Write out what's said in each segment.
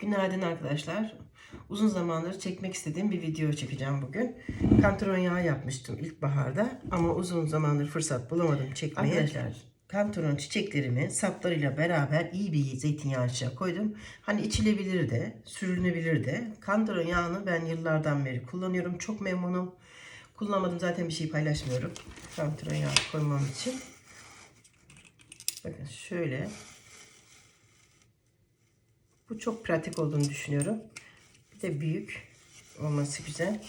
Günaydın arkadaşlar. Uzun zamandır çekmek istediğim bir video çekeceğim bugün. Kantron yağı yapmıştım ilkbaharda ama uzun zamandır fırsat bulamadım çekmeye. Arkadaşlar kantron çiçeklerimi saplarıyla beraber iyi bir zeytinyağı içine koydum. Hani içilebilir de, sürülebilir de. Kantron yağını ben yıllardan beri kullanıyorum. Çok memnunum. Kullanmadım zaten bir şey paylaşmıyorum. Kantron yağı koymam için. Bakın şöyle bu çok pratik olduğunu düşünüyorum. Bir de büyük olması güzel.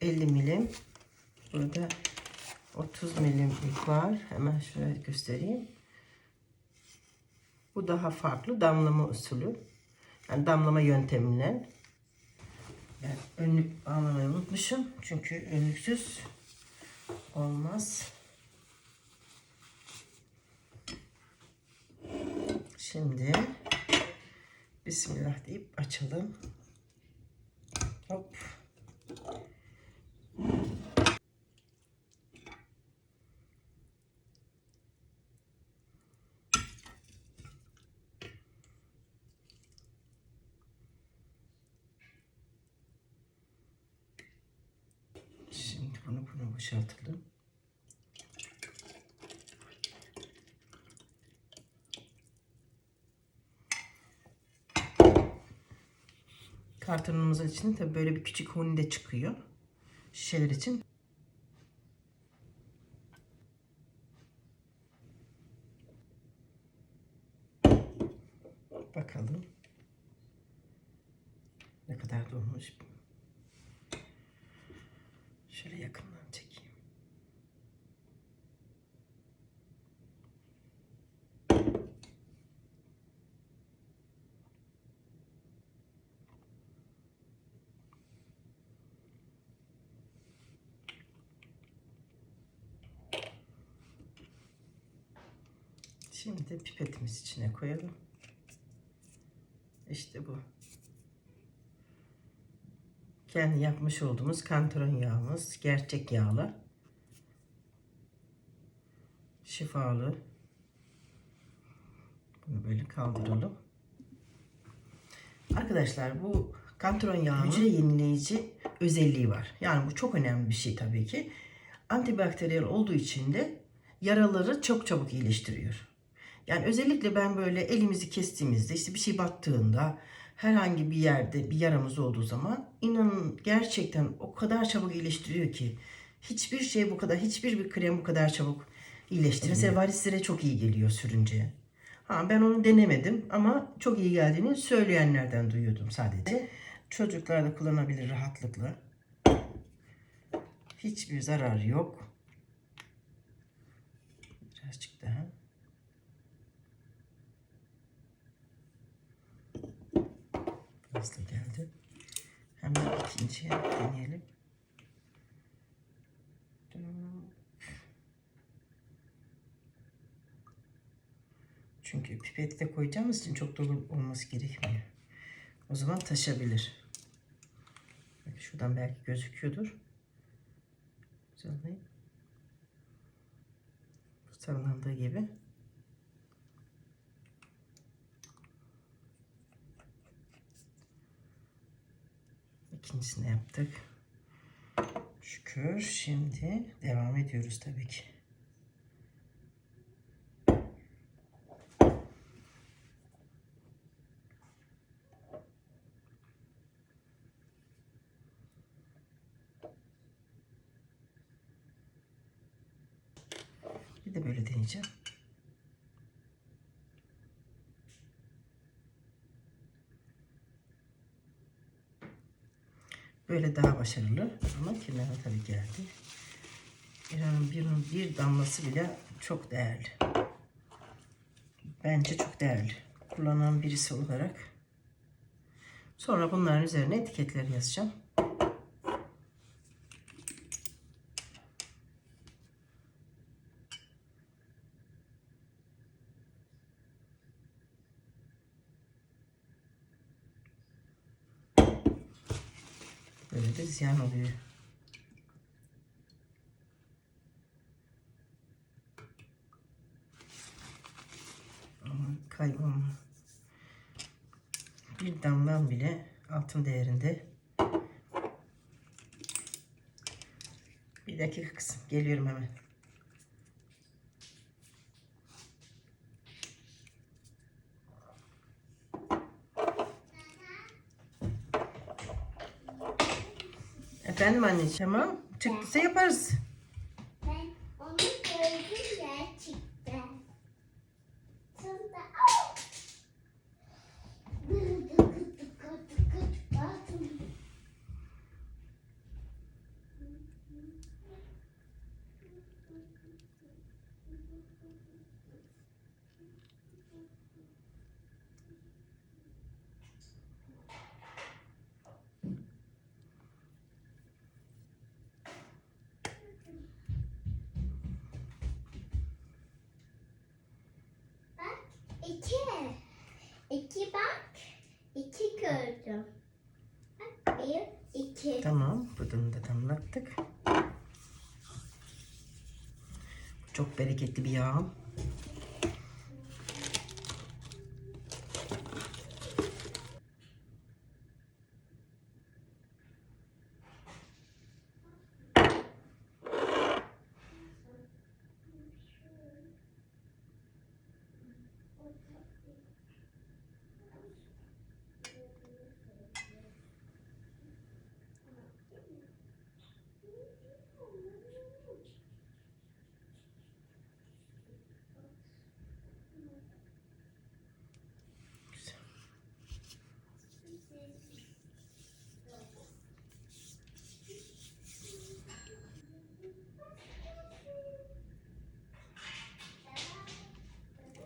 50 milim. Burada 30 milimlik var. Hemen şöyle göstereyim. Bu daha farklı damlama usulü. Yani damlama yöntemiyle. Ben önlük bağlamayı unutmuşum. Çünkü önlüksüz olmaz. Şimdi Bismillah deyip açalım. Hop. Şimdi bunu buna boşaltalım. Kartonumuzun içinde tabii böyle bir küçük huni de çıkıyor. Şişeler için. Bakalım. Ne kadar dolmuş. Şöyle yakından çekeyim. Şimdi pipetimiz içine koyalım. İşte bu. Kendi yapmış olduğumuz kantron yağımız. Gerçek yağlı. Şifalı. Bunu böyle kaldıralım. Arkadaşlar bu kantron yağının hücre yenileyici özelliği var. Yani bu çok önemli bir şey tabii ki. Antibakteriyel olduğu için de yaraları çok çabuk iyileştiriyor. Yani özellikle ben böyle elimizi kestiğimizde işte bir şey battığında herhangi bir yerde bir yaramız olduğu zaman inanın gerçekten o kadar çabuk iyileştiriyor ki hiçbir şey bu kadar hiçbir bir krem bu kadar çabuk iyileştirmiyor. Mesela varislere çok iyi geliyor sürünce. Ha ben onu denemedim ama çok iyi geldiğini söyleyenlerden duyuyordum sadece. Çocuklar da kullanabilir rahatlıkla. Hiçbir zararı yok. Birazcık daha. Hızlı geldi. İkinciye deneyelim. Çünkü pipetle koyacağımız için çok dolu olması gerekmiyor. O zaman taşabilir. Şuradan belki gözüküyordur. Sallayayım. Sallandığı gibi. İkincisini yaptık. Şükür. Şimdi devam ediyoruz tabii ki. Bir de böyle deneyeceğim. Böyle daha başarılı ama kenara tabii geldi. İran'ın bir, bir damlası bile çok değerli. Bence çok değerli. Kullanan birisi olarak. Sonra bunların üzerine etiketler yazacağım. De ziyan oluyor. Aman kaybolma. Bir damlam bile altın değerinde. Bir dakika kızım. Geliyorum hemen. Efendim anneciğim. Tamam. Çıktıysa yaparız. Ben onu gördüm gerçekten. Sonra au! Gıdı bir, iki. Tamam. Budunu da damlattık. Çok bereketli bir yağ.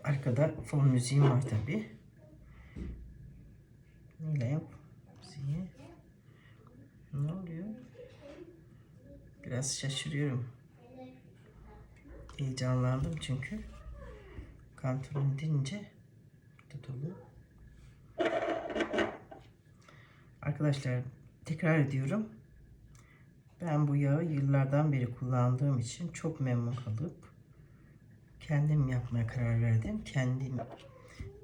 Arkada fon müziğim var tabi. Neyle yap? Müziği. Ne oluyor? Biraz şaşırıyorum. Heyecanlandım çünkü. Kantoron deyince tutuldu. Arkadaşlar tekrar ediyorum. Ben bu yağı yıllardan beri kullandığım için çok memnun kalıp kendim yapmaya karar verdim. Kendim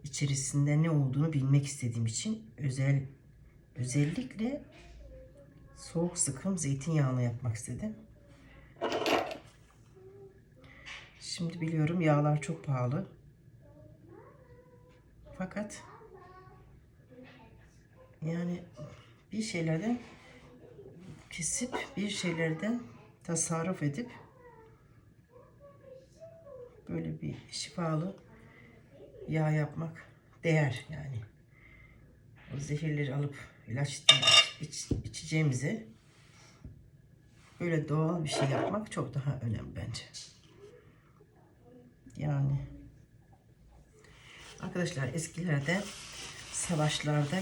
içerisinde ne olduğunu bilmek istediğim için özel özellikle soğuk sıkım zeytinyağını yapmak istedim. Şimdi biliyorum yağlar çok pahalı. Fakat yani bir şeylerden kesip bir şeylerden tasarruf edip böyle bir şifalı yağ yapmak değer yani. O zehirleri alıp ilaç iç, içeceğimize böyle doğal bir şey yapmak çok daha önemli bence. Yani arkadaşlar eskilerde savaşlarda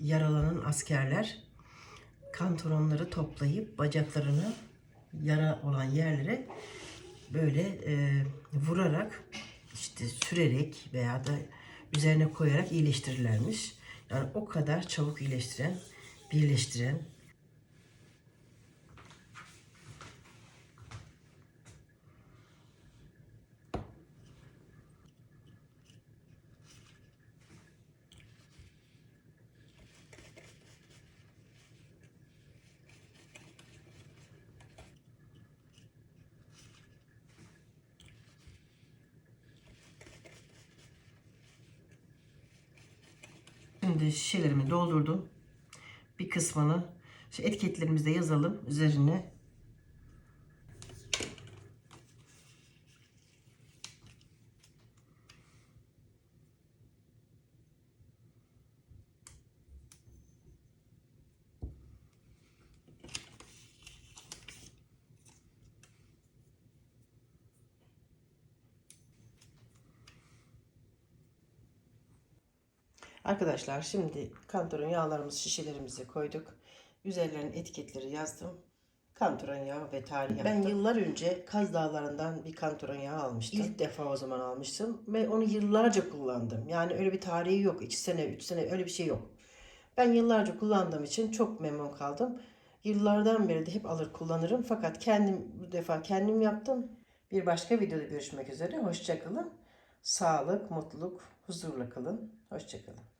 yaralanan askerler kantoronları toplayıp bacaklarını yara olan yerlere böyle e, vurarak işte sürerek veya da üzerine koyarak iyileştirirlermiş. Yani o kadar çabuk iyileştiren, birleştiren Şimdi şişelerimi doldurdum. Bir kısmını şu etiketlerimizde yazalım üzerine. Arkadaşlar şimdi kantaron yağlarımızı şişelerimize koyduk. Üzerlerine etiketleri yazdım. Kantaron yağı ve tarih yaptım. Ben yıllar önce Kaz Dağları'ndan bir kantaron yağı almıştım. İlk defa o zaman almıştım ve onu yıllarca kullandım. Yani öyle bir tarihi yok. 2 sene, 3 sene öyle bir şey yok. Ben yıllarca kullandığım için çok memnun kaldım. Yıllardan beri de hep alır kullanırım. Fakat kendim bu defa kendim yaptım. Bir başka videoda görüşmek üzere. Hoşçakalın. Sağlık, mutluluk, huzurla kalın. Hoşçakalın.